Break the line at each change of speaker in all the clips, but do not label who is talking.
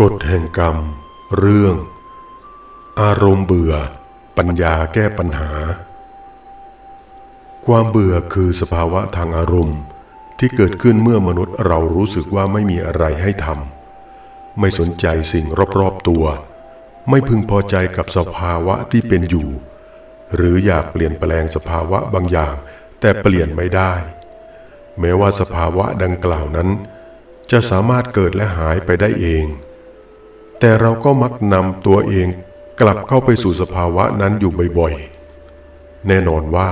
กฎแห่งกรรม เรื่อง อารมณ์เบื่อ ปัญญาแก้ปัญหา ความเบื่อคือสภาวะทางอารมณ์ ที่เกิดขึ้นเมื่อมนุษย์เรารู้สึกว่าไม่มีอะไรให้ทำไม่สนใจสิ่งรอบๆตัว ไม่พึงพอใจกับสภาวะที่เป็นอยู่ หรืออยากเปลี่ยนแปลงสภาวะบางอย่าง แต่เปลี่ยนไม่ได้ แม้ว่าสภาวะดังกล่าวนั้น จะสามารถเกิดและหายไปได้เอง แต่เราก็มักนำตัวเองกลับเข้าไปสู่สภาวะนั้นอยู่บ่อยๆ แน่นอนว่า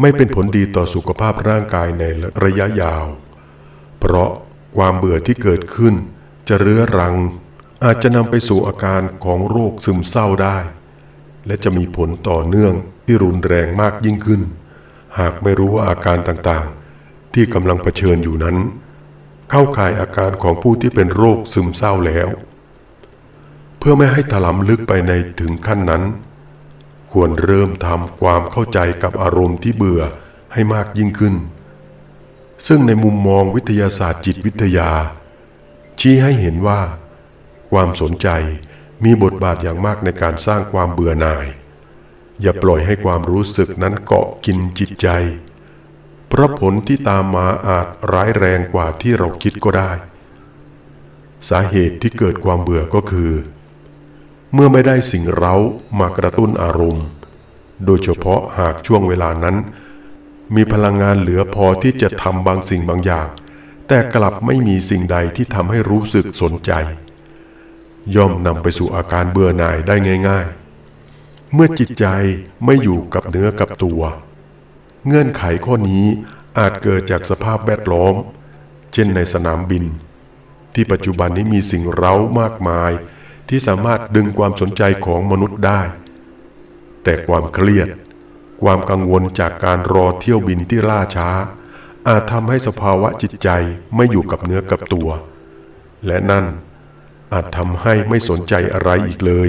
ไม่เป็นผลดีต่อสุขภาพร่างกายในระยะยาว เพราะความเบื่อที่เกิดขึ้น จะเรื้อรัง อาจจะนำไปสู่อาการของโรคซึมเศร้าได้ และจะมีผลต่อเนื่องที่รุนแรงมากยิ่งขึ้น หากไม่รู้ว่าอาการต่างๆ ที่กำลังเผชิญอยู่นั้น เข้าข่ายอาการของผู้ที่เป็นโรคซึมเศร้าแล้ว เพื่อไม่ให้ถลำลึกไปในถึงขั้นนั้น ควรเริ่มทำความเข้าใจกับอารมณ์ที่เบื่อให้มากยิ่งขึ้น ซึ่งในมุมมองวิทยาศาสตร์จิตวิทยา ชี้ให้เห็นว่า ความสนใจมีบทบาทอย่างมากในการสร้างความเบื่อหน่าย อย่าปล่อยให้ความรู้สึกนั้นเกาะกินจิตใจ เพราะผลที่ตามมาอาจร้ายแรงกว่าที่เราคิดก็ได้ สาเหตุที่เกิดความเบื่อก็คือ เมื่อไม่ได้สิ่งเร้ามากระตุ้นอารมณ์ โดยเฉพาะหากช่วงเวลานั้น มีพลังงานเหลือพอที่จะทำบางสิ่งบางอย่าง แต่กลับไม่มีสิ่งใดที่ทำให้รู้สึกสนใจ ย่อมนำไปสู่อาการเบื่อหน่ายได้ง่าย ๆ เมื่อจิตใจไม่อยู่กับเนื้อกับตัว เงื่อนไขข้อนี้อาจเกิดจากสภาพแวดล้อม เช่นในสนามบิน ที่ปัจจุบันนี้มีสิ่งเร้ามากมาย ที่สามารถดึงความสนใจของมนุษย์ได้ แต่ความเครียด ความกังวลจากการรอเที่ยวบินที่ล่าช้า อาจทำให้สภาวะจิตใจไม่อยู่กับเนื้อกับตัว และนั่นอาจทำให้ไม่สนใจอะไรอีกเลย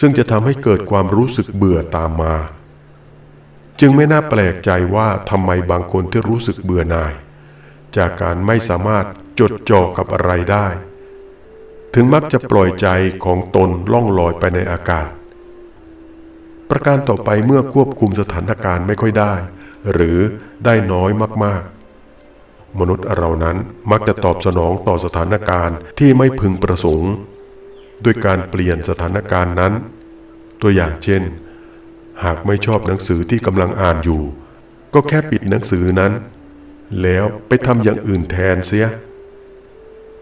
ซึ่งจะทำให้เกิดความรู้สึกเบื่อตามมา จึงไม่น่าแปลกใจว่าทำไมบางคนที่รู้สึกเบื่อหน่าย จากการไม่สามารถจดจ่อกับอะไรได้ ถึงมักจะปล่อยใจของตนล่องลอยไปในอากาศ ประการต่อไปเมื่อควบคุมสถานการณ์ไม่ค่อยได้ หรือได้น้อยมากๆ มนุษย์เรานั้นมักจะตอบสนองต่อสถานการณ์ที่ไม่พึงประสงค์ด้วยการเปลี่ยนสถานการณ์นั้น ตัวอย่างเช่น หากไม่ชอบหนังสือที่กำลังอ่านอยู่ ก็แค่ปิดหนังสือนั้น แล้วไปทำอย่างอื่นแทนเสีย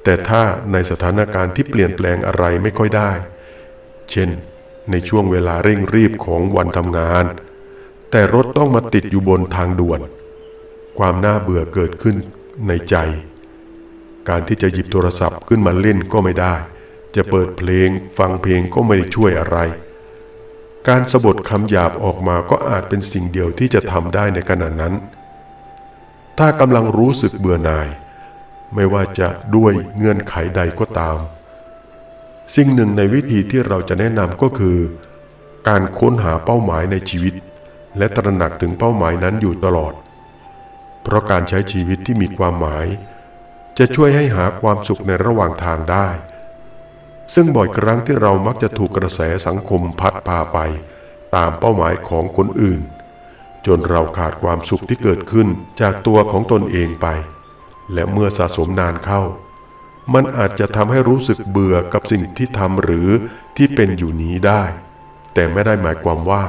แต่ถ้าในสถานการณ์ที่เปลี่ยนแปลงอะไรไม่ค่อยได้ เช่น ในช่วงเวลาเร่งรีบของวันทำงาน แต่รถต้องมาติดอยู่บนทางด่วน ความน่าเบื่อเกิดขึ้นในใจ การที่จะหยิบโทรศัพท์ขึ้นมาเล่นก็ไม่ได้ จะเปิดเพลงฟังเพลงก็ไม่ได้ช่วยอะไร การสะบดคำหยาบออกมาก็อาจเป็นสิ่งเดียวที่จะทำได้ในขณะนั้น ถ้ากำลังรู้สึกเบื่อหน่าย ไม่ว่าจะด้วยเงื่อนไขใดก็ตาม สิ่งหนึ่งในวิธีที่เราจะแนะนำก็คือ การค้นหาเป้าหมายในชีวิต และตระหนักถึงเป้าหมายนั้นอยู่ตลอด เพราะการใช้ชีวิตที่มีความหมาย จะช่วยให้หาความสุขในระหว่างทางได้ ซึ่งบ่อยครั้งที่เรามักจะถูกกระแสสังคมพัดพาไป ตามเป้าหมายของคนอื่น จนเราขาดความสุขที่เกิดขึ้นจากตัวของตนเองไป และเมื่อสะสมนานเข้า มันอาจจะทำให้รู้สึกเบื่อกับสิ่งที่ทำหรือที่เป็นอยู่นี้ได้ แต่ไม่ได้หมายความว่า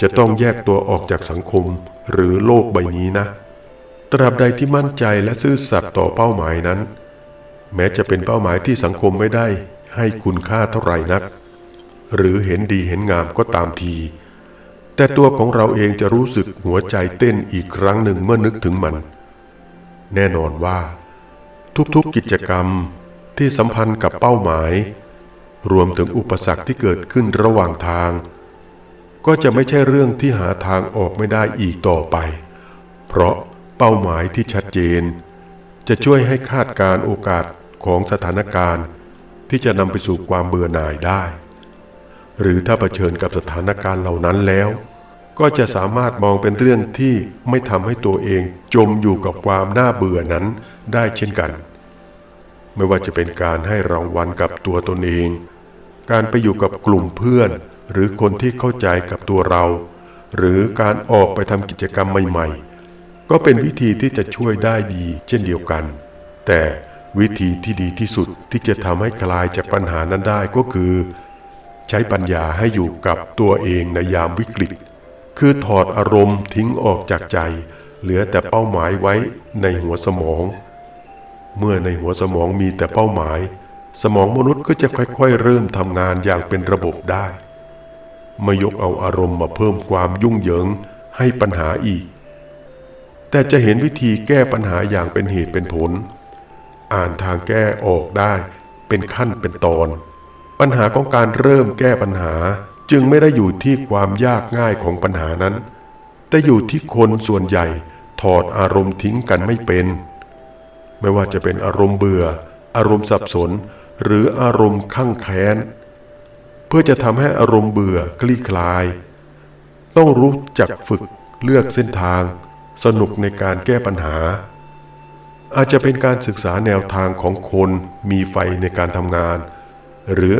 จะต้องแยกตัวออกจากสังคมหรือโลกใบนี้นะ ตราบใดที่มั่นใจและซื่อสัตย์ต่อเป้าหมายนั้น แม้จะเป็นเป้าหมายที่สังคมไม่ได้ให้คุณค่าเท่าไหร่นัก หรือเห็นดีเห็นงามก็ตามที แต่ตัวของเราเองจะรู้สึกหัวใจเต้นอีกครั้งหนึ่งเมื่อนึกถึงมัน แน่นอนว่า ทุกๆกิจกรรมที่สัมพันธ์กับเป้าหมาย รวมถึงอุปสรรคที่เกิดขึ้นระหว่างทาง ก็จะไม่ใช่เรื่องที่หาทางออกไม่ได้อีกต่อไป เพราะเป้าหมายที่ชัดเจน จะช่วยให้คาดการโอกาสของสถานการณ์ ที่จะนำไปสู่ความเบื่อหน่ายได้ หรือถ้าเผชิญกับสถานการณ์เหล่านั้นแล้ว ก็จะสามารถมองเป็นเรื่องที่ไม่ทำให้ตัวเองจมอยู่กับความน่าเบื่อนั้นได้เช่นกัน ไม่ว่าจะเป็นการให้รางวัลกับตัวตนเอง การไปอยู่กับกลุ่มเพื่อน หรือคนที่เข้าใจกับตัวเรา หรือการออกไปทำกิจกรรมใหม่ ๆ ก็เป็นวิธีที่จะช่วยได้ดีเช่นเดียวกัน แต่วิธีที่ดีที่สุดที่จะทำให้คลายจากปัญหานั้นได้ก็คือ ใช้ปัญญาให้อยู่กับตัวเองในยามวิกฤต คือถอดอารมณ์ทิ้งออกจากใจ เหลือแต่เป้าหมายไว้ในหัวสมอง เมื่อในหัวสมองมีแต่เป้าหมาย สมองมนุษย์ก็จะค่อยๆ เริ่มทำงานอย่างเป็นระบบได้ไม่ยกเอาอารมณ์มาเพิ่มความยุ่งเหยิงให้ปัญหาอีก แต่จะเห็นวิธีแก้ปัญหาอย่างเป็นเหตุเป็นผล อ่านทางแก้ออกได้เป็นขั้นเป็นตอน ปัญหาของการเริ่มแก้ปัญหา จึงไม่ได้อยู่ที่ความยากง่ายของปัญหานั้น แต่อยู่ที่คนส่วนใหญ่ถอดอารมณ์ทิ้งกันไม่เป็น ไม่ว่าจะเป็นอารมณ์เบื่อ อารมณ์สับสน หรืออารมณ์ข้างแค้น เพื่อจะทำให้อารมณ์เบื่อคลี่คลาย ต้องรู้จักฝึกเลือกเส้นทาง สนุกในการแก้ปัญหา อาจจะเป็นการศึกษาแนวทางของคนมีไฟในการทำงาน หรือ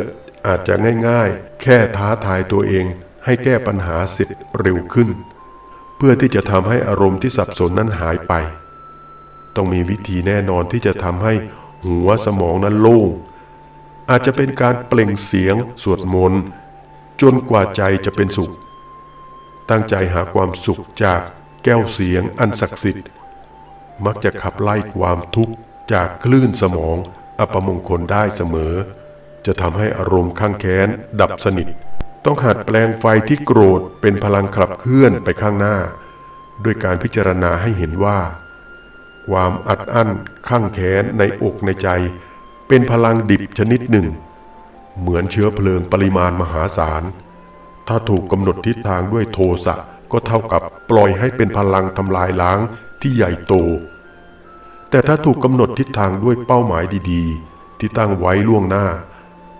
อาจจะง่ายๆ แค่ท้าทายตัวเองให้แก้ปัญหาเสร็จเร็วขึ้น เพื่อที่จะทำให้อารมณ์ที่สับสนนั้นหายไป ต้องมีวิธีแน่นอนที่จะทำให้หัวสมองนั้นโล่ง อาจจะเป็นการเปล่งเสียงสวดมนต์จนกว่าใจจะเป็นสุข ตั้งใจหาความสุขจากแก้วเสียงอันศักดิ์สิทธิ์ มักจะขับไล่ความทุกข์จากคลื่นสมองอัปมงคลได้เสมอ จะทำให้อารมณ์ข้างแค้น ดับสนิท ต้องหัดแปลงไฟที่โกรธเป็นพลังขับเคลื่อนไปข้างหน้า ด้วยการพิจารณาให้เห็นว่า ความอัดอั้นข้างแค้นในอกในใจ เป็นพลังดิบชนิดหนึ่ง เหมือนเชื้อเพลิงปริมาณมหาศาล ถ้าถูกกำหนดทิศทางด้วยโทสะก็เท่ากับปล่อยให้เป็นพลังทำลายล้างที่ใหญ่โต แต่ถ้าถูกกำหนดทิศทางด้วยเป้าหมายดีๆ ที่ตั้งไว้ล่วงหน้า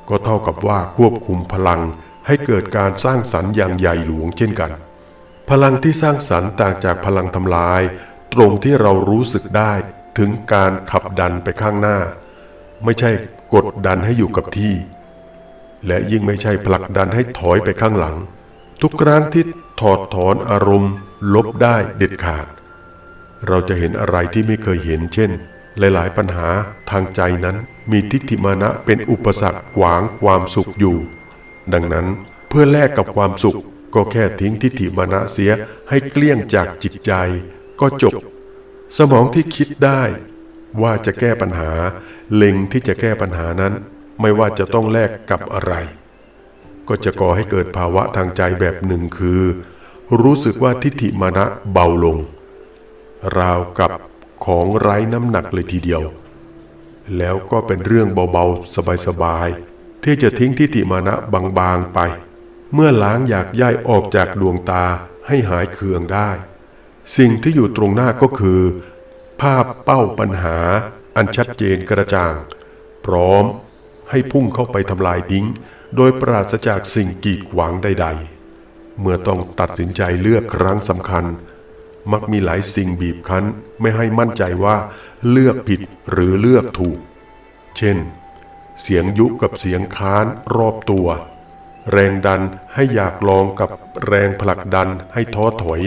ก็เท่ากับว่าควบคุมพลังให้เกิดการสร้างสรรค์อย่างใหญ่หลวงเช่นกัน พลังที่สร้างสรรค์ต่างจากพลังทำลาย ตรงที่เรารู้สึกได้ถึงการขับดันไปข้างหน้า ไม่ใช่กดดันให้อยู่กับที่ และยิ่งไม่ใช่ผลักดันให้ถอยไปข้างหลัง ทุกครั้งที่ถอดถอนอารมณ์ ลบได้เด็ดขาด เราจะเห็นอะไรที่ไม่เคยเห็น เช่น หลาย ๆ ปัญหาทางใจนั้น มีทิฏฐิมานะเป็นอุปสรรคขวางความสุขอยู่ ดังนั้นเพื่อแลกกับความสุขก็แค่ทิ้งทิฏฐิมานะเสียให้เกลี้ยงจากจิตใจ ก็จบ สมองที่คิดได้ ว่าจะแก้ปัญหา เล็งที่จะแก้ปัญหานั้น ไม่ว่าจะต้องแลกกับอะไร ก็จะก่อให้เกิดภาวะทางใจแบบหนึ่งคือ รู้สึกว่าทิฏฐิมานะเบาลง ราวกับของไร้น้ำหนักเลยทีเดียว แล้วก็เป็นเรื่องเบาๆ สบายๆ ที่จะทิ้งทิฏฐิมานะบางๆไป เมื่อล้างอยากย่ายออกจากดวงตาให้หายเคืองได้ สิ่งที่อยู่ตรงหน้าก็คือ ภาพเป้าปัญหา อันชัดเจนกระจ่าง พร้อมให้พุ่งเข้าไปทำลายทิ้ง โดยปราศจากสิ่งกีดขวางใด ๆ เมื่อต้องตัดสินใจเลือกครั้งสำคัญ มักมีหลายสิ่งบีบคั้นไม่ให้มั่นใจว่า เลือกผิดหรือเลือกถูก เช่น เสียงยุกับเสียงค้านรอบตัว แรงดันให้อยากลองกับแรงผลักดันให้ท้อถอย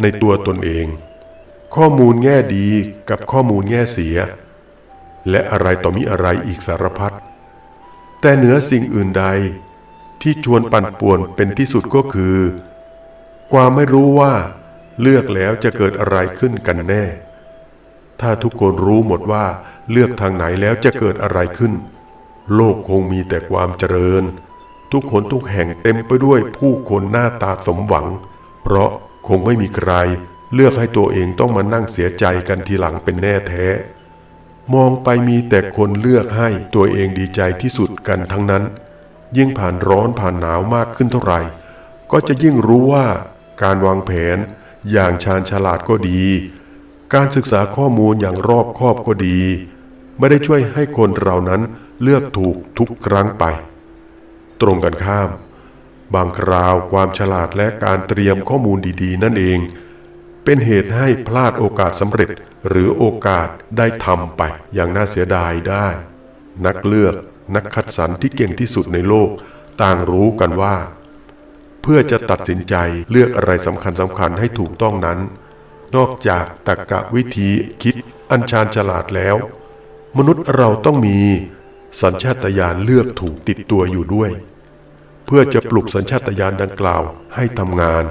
ในตัวตนเอง ข้อมูลแง่ดีกับข้อมูลแง่เสีย และอะไรต่อมีอะไรอีกสารพัด แต่เหนือสิ่งอื่นใดที่ชวนปั่นป่วนเป็นที่สุดก็คือ ความไม่รู้ว่าเลือกแล้วจะเกิดอะไรขึ้นกันแน่ ถ้าทุกคนรู้หมดว่าเลือกทางไหนแล้วจะเกิดอะไรขึ้น โลกคงมีแต่ความเจริญ ทุกคนทุกแห่งเต็มไปด้วยผู้คนหน้าตาสมหวัง เพราะคงไม่มีใคร เลือกให้ตัวเองต้องมานั่งเสียใจกันทีหลังเป็นแน่แท้ มองไปมีแต่คนเลือกให้ตัวเองดีใจที่สุดกันทั้งนั้น ยิ่งผ่านร้อนผ่านหนาวมากขึ้นเท่าไหร่ ก็จะยิ่งรู้ว่าการวางแผนอย่างชาญฉลาดก็ดี การศึกษาข้อมูลอย่างรอบคอบก็ดี ไม่ได้ช่วยให้คนเรานั้นเลือกถูกทุกครั้งไป ตรงกันข้าม บางคราวความฉลาดและการเตรียมข้อมูลดีๆ นั่นเอง เป็นเหตุให้พลาดโอกาสสำเร็จหรือโอกาสได้ทำไปอย่างน่าเสียดายได้ นักเลือกนักคัดสรรที่เก่งที่สุดในโลก ต่างรู้กันว่า เพื่อจะตัดสินใจเลือกอะไรสำคัญสำคัญให้ถูกต้องนั้น นอกจากตรรกะวิธีคิดอันชาญฉลาดแล้ว มนุษย์เราต้องมีสัญชาตญาณเลือกถูกติดตัวอยู่ด้วย เพื่อจะปลุกสัญชาตญาณดังกล่าวให้ทำงาน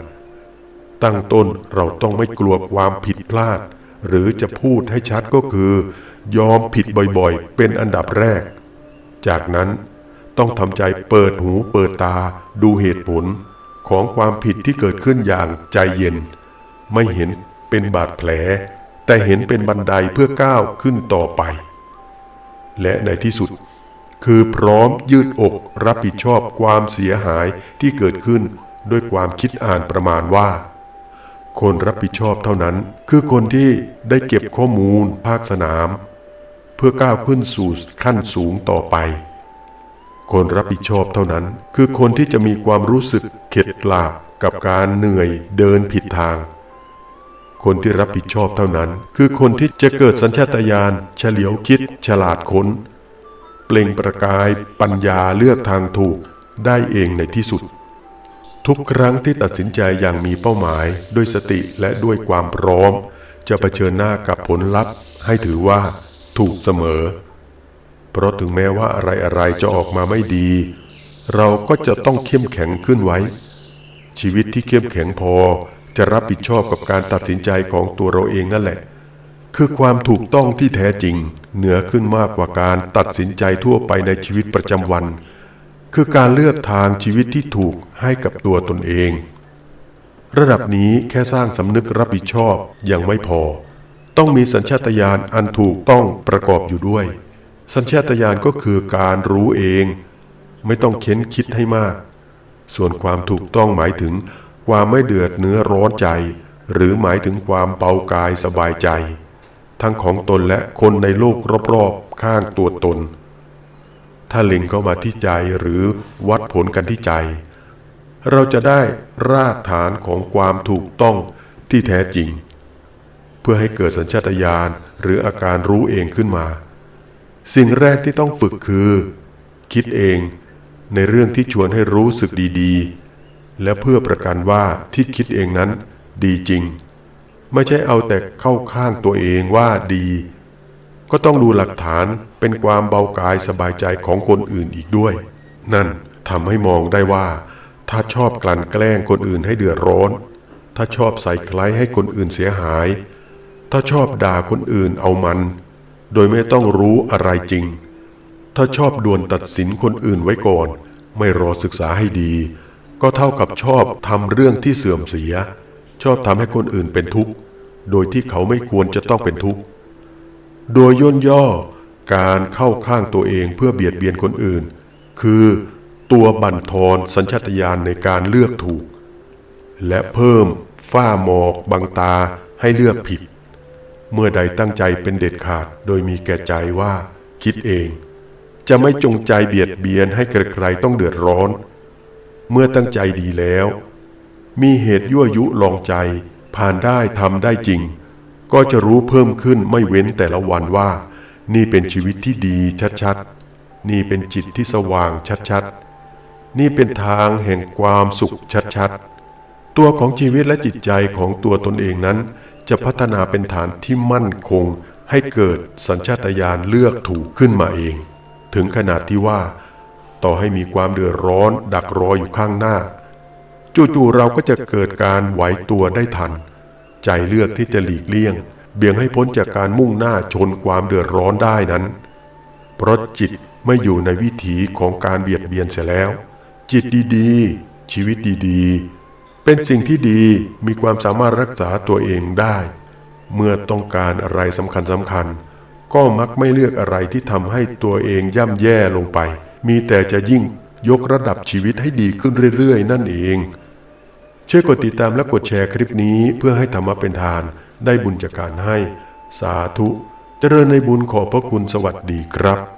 ตั้งต้นเราต้องไม่กลัวความผิดพลาด หรือจะพูดให้ชัดก็คือ ยอมผิดบ่อยๆ เป็นอันดับแรก จากนั้นต้องทำใจเปิดหูเปิดตาดูเหตุผลของความผิดที่เกิดขึ้นอย่างใจเย็น ไม่เห็น เป็นบาดแผล แต่เห็นเป็นบันไดเพื่อก้าวขึ้นต่อไป และในที่สุด คือพร้อมยืดอกรับผิดชอบความเสียหายที่เกิดขึ้นด้วยความคิดอ่านประมาณว่า คนรับผิดชอบเท่านั้น คือคนที่ได้เก็บข้อมูลภาคสนาม เพื่อก้าวขึ้นสู่ขั้นสูงต่อไป คนรับผิดชอบเท่านั้น คือคนที่จะมีความรู้สึกเข็ดหลาบกับการเหนื่อยเดินผิดทาง คนที่รับผิดชอบเท่านั้น คือคนที่จะเกิดสัญชาตญาณเฉลียวคิด ฉลาดค้น เปล่งประกายปัญญาเลือกทางถูกได้เองในที่สุด ทุกครั้งที่ตัดสินใจอย่างมีเป้าหมาย ด้วยสติและด้วยความพร้อม จะเผชิญหน้ากับผลลัพธ์ ให้ถือว่า ถูกเสมอ เพราะถึงแม้ว่าอะไรอะไรๆจะออกมาไม่ดี เราก็จะต้องเข้มแข็งขึ้นไว้ ชีวิตที่เข้มแข็งพอ จะรับผิดชอบกับการตัดสินใจของตัวเราเองนั่นแหละ คือความถูกต้องที่แท้จริง เหนือขึ้นมากกว่าการตัดสินใจทั่วไปในชีวิตประจำวัน คือการเลือกทางชีวิตที่ถูกให้กับตัวตนเอง ระดับนี้แค่สร้างสำนึกรับผิดชอบยังไม่พอ ต้องมีสัญชาตญาณอันถูกต้องประกอบอยู่ด้วย สัญชาตญาณก็คือการรู้เอง ไม่ต้องเค้นคิดให้มาก ส่วนความถูกต้องหมายถึง ความไม่เดือดเนื้อร้อนใจ หรือหมายถึงความเบากายสบายใจ ทั้งของตนและคนในโลกรอบๆข้างตัวตน ถ้าเล็งเข้ามาที่ใจหรือวัดผลกันที่ใจ เราจะได้รากฐานของความถูกต้องที่แท้จริง เพื่อให้เกิดสัญชาตญาณหรืออาการรู้เองขึ้นมา สิ่งแรกที่ต้องฝึกคือ คิดเองในเรื่องที่ชวนให้รู้สึกดีๆ และเพื่อประกันว่าที่คิดเองนั้นดีจริง ไม่ใช่เอาแต่เข้าข้างตัวเองว่าดี ก็ต้องดูหลักฐานเป็นความเบากายสบายใจของคนอื่นอีกด้วย นั่นทำให้มองได้ว่า ถ้าชอบกลั่นแกล้งคนอื่นให้เดือดร้อน ถ้าชอบใส่ใครให้คนอื่นเสียหาย ถ้าชอบด่าคนอื่นเอามัน โดยไม่ต้องรู้อะไรจริง ถ้าชอบด่วนตัดสินคนอื่นไว้ก่อน ไม่รอศึกษาให้ดี ก็เท่ากับชอบทำเรื่องที่เสื่อมเสีย ชอบทำให้คนอื่นเป็นทุกข์ โดยที่เขาไม่ควรจะต้องเป็นทุกข์ โดยย่นย่อการเข้าข้างตัวเองเพื่อเบียดเบียนคนอื่น คือตัวบั่นทอนสัญชาตญาณในการเลือกถูก และเพิ่มฝ้าหมอกบังตาให้เลือกผิด เมื่อใดตั้งใจเป็นเด็ดขาดโดยมีแก่ใจว่าคิดเอง จะไม่จงใจเบียดเบียนให้ใครๆต้องเดือดร้อน เมื่อตั้งใจดีแล้ว มีเหตุยั่วยุลองใจ ผ่านได้ทำได้จริง ก็จะรู้เพิ่มขึ้นไม่เว้นแต่ละวันว่า นี่เป็นชีวิตที่ดีชัดๆ นี่เป็นจิตที่สว่างชัดๆ นี่เป็นทางแห่งความสุขชัดๆ ตัวของชีวิตและจิตใจของตัวตนเองนั้น จะพัฒนาเป็นฐานที่มั่นคงให้เกิดสัญชาตญาณเลือกถูกขึ้นมาเอง ถึงขนาดที่ว่า ต่อให้มีความเดือดร้อนดักรออยู่ข้างหน้า จู่ๆเราก็จะเกิดการไหวตัวได้ทัน ใจเลือกที่จะหลีกเลี่ยง เบี่ยงให้พ้นจากการมุ่งหน้าชนความเดือดร้อนได้นั้น เพราะจิตไม่อยู่ในวิถีของการเบียดเบียนเสียแล้ว จิตดีๆ ชีวิตดีๆ เป็นสิ่งที่ดีมีความสามารถรักษาตัวเองได้ เมื่อต้องการอะไรสำคัญสำคัญๆก็มักไม่เลือกอะไรที่ทำให้ตัวเองย่ำแย่ลงไป มีแต่จะยิ่งยกระดับชีวิตให้ดีขึ้นเรื่อยๆ นั่นเอง ช่วยกดติดตามและกดแชร์คลิปนี้เพื่อให้ธรรมะเป็นทานได้บุญจากการให้ สาธุ เจริญในบุญขอพระคุณสวัสดีครับ